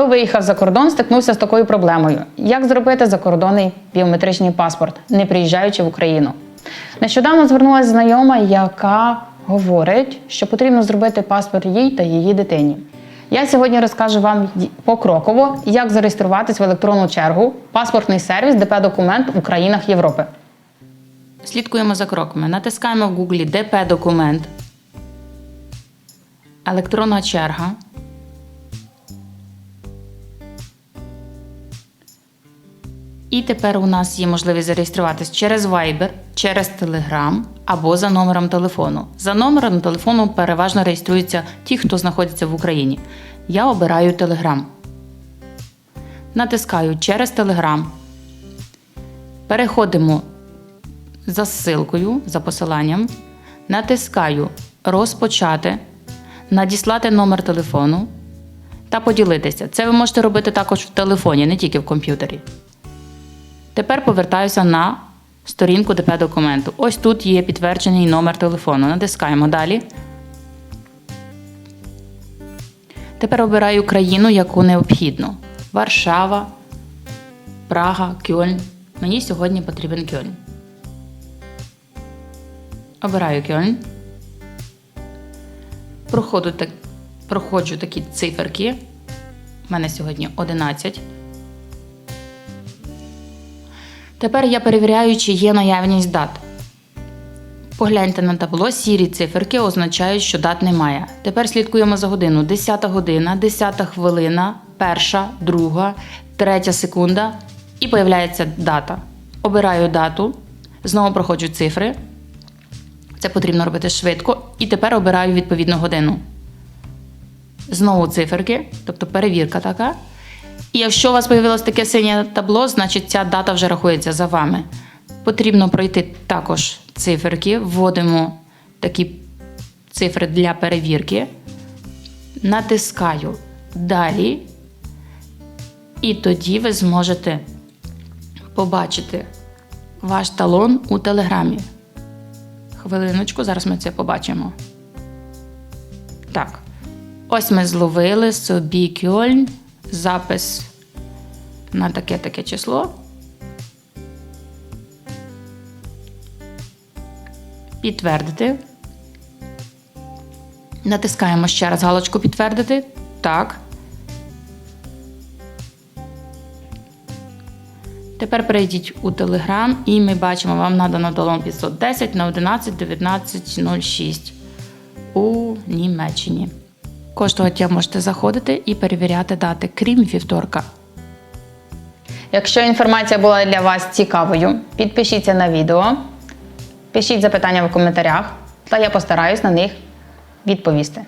Хто виїхав за кордон, стикнувся з такою проблемою: як зробити закордонний біометричний паспорт, не приїжджаючи в Україну? Нещодавно звернулася знайома, яка говорить, що потрібно зробити паспорт їй та її дитині. Я сьогодні розкажу вам покроково, як зареєструватись в електронну чергу, паспортний сервіс ДП документ у країнах Європи. Слідкуємо за кроками. Натискаємо в Гуглі ДП документ, електронна черга. І тепер у нас є можливість зареєструватись через Viber, через Telegram або за номером телефону. За номером телефону переважно реєструються ті, хто знаходиться в Україні. Я обираю Telegram. Натискаю через Telegram. Переходимо за ссылкою, за посиланням. Натискаю Розпочати, надіслати номер телефону та поділитися. Це ви можете робити також в телефоні, не тільки в комп'ютері. Тепер повертаюся на сторінку ДП документу. Ось тут є підтверджений номер телефону. Натискаємо далі. Тепер обираю країну, яку необхідно: Варшава, Прага, Кьольн. Мені сьогодні потрібен Кьольн. Обираю Кьольн. Проходу, так, проходжу такі циферки. У мене сьогодні 11. Тепер я перевіряю, чи є наявність дат. Погляньте на табло, сірі циферки означають, що дат немає. Тепер слідкуємо за годину. 10 година, 10 хвилина, перша, друга, третя секунда і появляється дата. Обираю дату, знову проходжу цифри. Це потрібно робити швидко. І тепер обираю відповідну годину. Знову циферки, тобто перевірка така. І якщо у вас появилось таке синє табло, значить ця дата вже рахується за вами. Потрібно пройти також циферки, вводимо такі цифри для перевірки, натискаю далі, і тоді ви зможете побачити ваш талон у телеграмі. Хвилиночку, зараз ми це побачимо. Так. Ось ми зловили собі Кьольн, запис на таке-таке число. Підтвердити. Натискаємо ще раз галочку підтвердити. Так. Тепер перейдіть у Telegram і ми бачимо, вам надано талон 510 на 11 19 06 у Німеччині. Кожного дня можете заходити і перевіряти дати, крім вівторка. Якщо інформація була для вас цікавою, підпишіться на відео, пишіть запитання в коментарях, та я постараюсь на них відповісти.